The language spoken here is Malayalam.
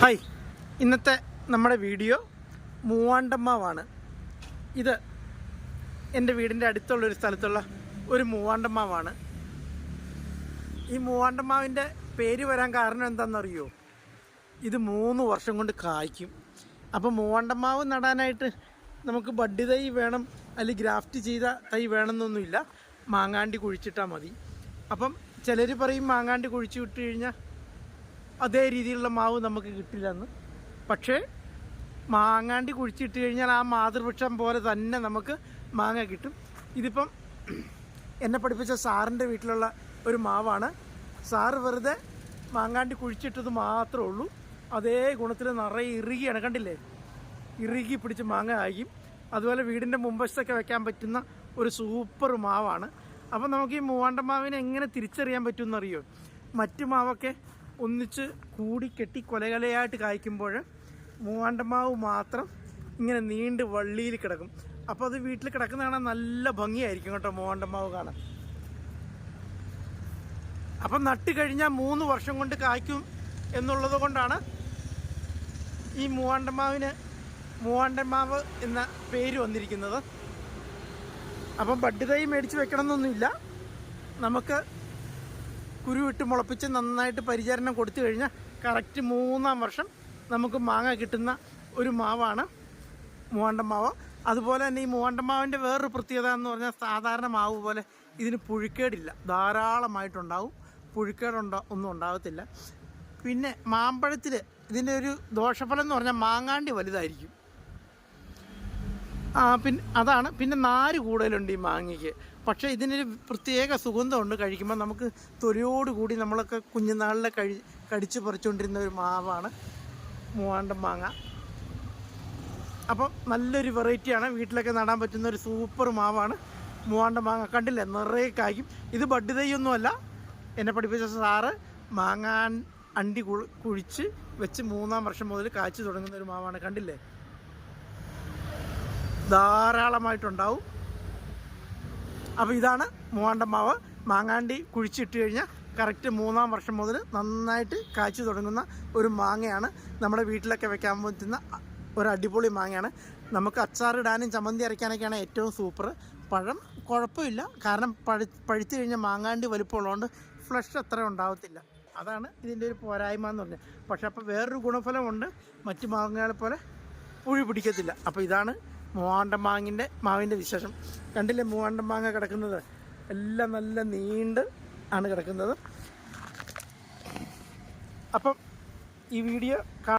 ഹായ്. ഇന്നത്തെ നമ്മുടെ വീഡിയോ മൂവാണ്ടമ്മാവാണ്. ഇത് എന്റെ വീടിന്റെ അടുത്തുള്ള ഒരു സ്ഥലത്തുള്ള ഒരു മൂവാണ്ടമ്മാവാണ്. ഈ മൂവാണ്ടമ്മാവിന്റെ പേര് വരാൻ കാരണം എന്താണെന്നറിയോ? ഇത് മൂന്ന് വർഷം കൊണ്ട് കായ്ക്കും. അപ്പോൾ മൂവാണ്ടമ്മാവ് നടാനായിട്ട് നമുക്ക് ബഡ് തൈ വേണം അല്ലെങ്കിൽ ഗ്രാഫ്റ്റ് ചെയ്ത തൈ വേണമെന്നൊന്നുമില്ല. മാങ്ങാണ്ടി കുഴിച്ചിട്ടാൽ മതി. അപ്പം ചിലർ പറയും മാങ്ങാണ്ടി കുഴിച്ചു വിട്ട് കഴിഞ്ഞാൽ അതേ രീതിയിലുള്ള മാവ് നമുക്ക് കിട്ടില്ലെന്ന്. പക്ഷേ മാങ്ങാണ്ടി കുഴിച്ചിട്ട് കഴിഞ്ഞാൽ ആ മാതൃവൃക്ഷം പോലെ തന്നെ നമുക്ക് മാങ്ങ കിട്ടും. ഇതിപ്പം എന്നെ പഠിപ്പിച്ച സാറിന്റെ വീട്ടിലുള്ള ഒരു മാവാണ്. സാറ് വെറുതെ മാങ്ങാണ്ടി കുഴിച്ചിട്ടത് മാത്രമേ ഉള്ളൂ. അതേ ഗുണത്തിൽ നിറയെ ഇറുകിയാണ്. കണ്ടില്ലേ? ഇറുകി പിടിച്ച് മാങ്ങ ആയി. അതുപോലെ വീടിന്റെ മുമ്പശത്തൊക്കെ വെക്കാൻ പറ്റുന്ന ഒരു സൂപ്പർ മാവാണ്. അപ്പം നമുക്ക് ഈ മൂവാണ്ട മാവിനെ എങ്ങനെ തിരിച്ചറിയാൻ പറ്റുമെന്നറിയോ? മറ്റു മാവൊക്കെ ഒന്നിച്ച് കൂടി കെട്ടി കൊലകൊലയായിട്ട് കായ്ക്കുമ്പോൾ മൂവാണ്ടമാവ് മാത്രം ഇങ്ങനെ നീണ്ട് വള്ളിയിൽ കിടക്കും. അപ്പോൾ അത് വീട്ടിൽ കിടക്കുന്ന കാണാൻ നല്ല ഭംഗിയായിരിക്കും കേട്ടോ മൂവാണ്ടമാവ് കാണാൻ. അപ്പം നട്ട് കഴിഞ്ഞാൽ മൂന്ന് വർഷം കൊണ്ട് കായ്ക്കും എന്നുള്ളത് കൊണ്ടാണ് ഈ മൂവാണ്ടമാവിന് മൂവാണ്ടമാവ് എന്ന പേര് വന്നിരിക്കുന്നത്. അപ്പം ബഡ് തൈ മേടിച്ച് വെക്കണമെന്നൊന്നുമില്ല. നമുക്ക് കുരുവിട്ട് മുളപ്പിച്ച് നന്നായിട്ട് പരിചരണം കൊടുത്തു കഴിഞ്ഞാൽ കറക്റ്റ് മൂന്നാം വർഷം നമുക്ക് മാങ്ങ കിട്ടുന്ന ഒരു മാവാണ് മൂവാണ്ടമാവ് അതുപോലെ തന്നെ ഈ മൂവാണ്ടമാവിന്റെ വേറൊരു പ്രത്യേകത എന്ന് പറഞ്ഞാൽ സാധാരണ മാവ് പോലെ ഇതിന് പുഴുക്കേടില്ല. ധാരാളമായിട്ടുണ്ടാവും. പുഴുക്കേടുണ്ടോ ഒന്നും ഉണ്ടാകത്തില്ല പിന്നെ മാമ്പഴത്തിൽ ഇതിന്റെ ഒരു ദോഷഫലം എന്ന് പറഞ്ഞാൽ മാങ്ങാണ്ടി വലുതായിരിക്കും. പിന്നെ അതാണ്. പിന്നെ നാര് കൂടുതലുണ്ട് ഈ മാങ്ങയ്ക്ക്. പക്ഷേ ഇതിനൊരു പ്രത്യേക സുഗന്ധമുണ്ട് കഴിക്കുമ്പോൾ നമുക്ക് തൊലിയോട് കൂടി നമ്മളൊക്കെ കുഞ്ഞുനാളിലെ കഴി കടിച്ച് പറിച്ചുകൊണ്ടിരുന്ന ഒരു മാവാണ് മൂവാണ്ടൻ മാങ്ങ. അപ്പം നല്ലൊരു വെറൈറ്റിയാണ്. വീട്ടിലൊക്കെ നടാൻ പറ്റുന്ന ഒരു സൂപ്പർ മാവാണ് മൂവാണ്ടൻ മാങ്ങ. കണ്ടില്ല? നിറയെ കായ്ക്കും. ഇത് ബഡ് തൈയൊന്നുമല്ല. എന്നെ പഠിപ്പിച്ച സാറ് മാങ്ങാൻ അണ്ടി കുഴിച്ച് വെച്ച് മൂന്നാം വർഷം മുതൽ കായ്ച്ചു തുടങ്ങുന്ന ഒരു മാവാണ്. കണ്ടില്ലേ? ധാരാളമായിട്ടുണ്ടാവും. അപ്പോൾ ഇതാണ് മൂവാണ്ടമാവ് മാങ്ങാണ്ടി കുഴിച്ചിട്ട് കഴിഞ്ഞാൽ കറക്റ്റ് മൂന്നാം വർഷം മുതൽ നന്നായിട്ട് കാച്ചു തുടങ്ങുന്ന ഒരു മാങ്ങയാണ്. നമ്മുടെ വീട്ടിലൊക്കെ വെക്കാൻ പറ്റുന്ന ഒരു അടിപൊളി മാങ്ങയാണ്. നമുക്ക് അച്ചാറിടാനും ചമ്മന്തി അരയ്ക്കാനൊക്കെയാണ് ഏറ്റവും സൂപ്പർ പഴം കുഴപ്പമില്ല. കാരണം പഴു പഴുത്തു കഴിഞ്ഞാൽ മാങ്ങാണ്ടി വലുപ്പമുള്ളതുകൊണ്ട് ഫ്ലഷ് അത്ര ഉണ്ടാവത്തില്ല. അതാണ് ഇതിന്റെ ഒരു പോരായ്മ എന്ന് പറഞ്ഞത്. പക്ഷേ അപ്പോൾ വേറൊരു ഗുണഫലമുണ്ട്. മറ്റു മാങ്ങകളെ പോലെ പുഴി പിടിക്കത്തില്ല. അപ്പോൾ ഇതാണ് മൂവാണ്ടൻ മാങ്ങിന്റെ മാവിന്റെ വിശേഷം. കണ്ടില്ലേ മൂവാണ്ടം മാങ്ങ കിടക്കുന്നത്? എല്ലാം നല്ല നീണ്ട് ആണ് കിടക്കുന്നത്. അപ്പം ഈ വീഡിയോ